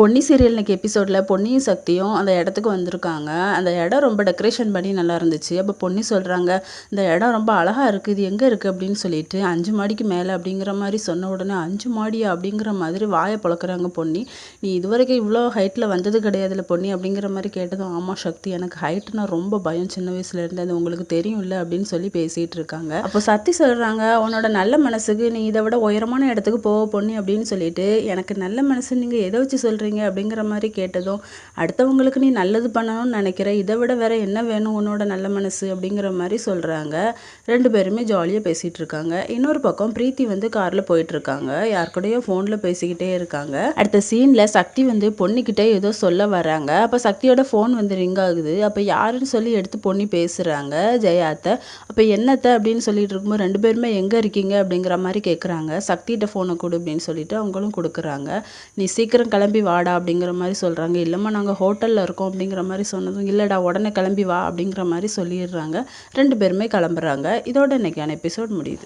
Ponni serial இன்றைக்கி எபிசோடில் பொன்னியும் சக்தியும் அந்த இடத்துக்கு வந்திருக்காங்க. அந்த இடம் ரொம்ப டெக்கரேஷன் பண்ணி நல்லா இருந்துச்சு. அப்போ பொன்னி சொல்கிறாங்க இந்த இடம் ரொம்ப அழகாக இருக்குது இது எங்கே இருக்குது அப்படின்னு சொல்லிட்டு அஞ்சு மாடிக்கு மேலே. அப்படிங்கிற மாதிரி சொன்ன உடனே அஞ்சு மாடியா? அப்படிங்கிற மாதிரி வாயை பழக்கிறாங்க பொன்னி. நீ இதுவரைக்கும் இவ்வளோ ஹைட்டில் வந்தது கிடையாதுல பொன்னி. அப்படிங்கிற மாதிரி கேட்டதும் ஆமாம் சக்தி எனக்கு ஹைட்டுனா ரொம்ப பயம். சின்ன வயசுலேருந்து அது உங்களுக்கு தெரியும் இல்லை. அப்படின்னு சொல்லி பேசிகிட்டு இருக்காங்க. அப்போ சக்தி சொல்கிறாங்க உன்னோட நல்ல மனசுக்கு நீ இதை விட உயரமான இடத்துக்கு போக பொன்னி. அப்படின்னு சொல்லிட்டு எனக்கு நல்ல மனசு நீங்கள் எதை வச்சு சொல்கிறீங்க பண்ணுறீங்க அப்படிங்கிற மாதிரி கேட்டதும் அடுத்தவங்களுக்கு நீ நல்லது பண்ணணும்னு நினைக்கிற இதை விட வேற என்ன வேணும் உன்னோட நல்ல மனசு அப்படிங்கிற மாதிரி சொல்கிறாங்க ரெண்டு பேருமே ஜாலியாக பேசிகிட்டு இருக்காங்க. இன்னொரு பக்கம் பிரீத்தி வந்து காரில் போயிட்டுருக்காங்க யார் கூடயோ ஃபோனில் பேசிக்கிட்டே இருக்காங்க. அடுத்த சீனில் சக்தி வந்து பொண்ணுக்கிட்டே ஏதோ சொல்ல வராங்க அப்போ சக்தியோட ஃபோன் வந்து ரிங் ஆகுது. அப்போ யாருன்னு சொல்லி எடுத்து பொண்ணி பேசுகிறாங்க ஜெயாத்தை. அப்போ என்னத்தை அப்படின்னு சொல்லிட்டு இருக்கும்போது ரெண்டு பேருமே எங்கே இருக்கீங்க அப்படிங்கிற மாதிரி கேட்குறாங்க சக்திகிட்ட ஃபோனை கொடு அப்படின்னு சொல்லிட்டு அவங்களும் கொடுக்குறாங்க. நீ சீக்கிரம் கிளம்பி வா வாடா அப்படிங்கிற மாதிரி சொல்கிறாங்க இல்லைம்மா நாங்கள் ஹோட்டலில் இருக்கோம் அப்படிங்கிற மாதிரி சொன்னதும் இல்லைடா உடனே கிளம்பி வா அப்படிங்கிற மாதிரி சொல்லிடுறாங்க. ரெண்டு பேருமே கிளம்புறாங்க. இதோட இன்றைக்கான எபிசோட் முடியுது.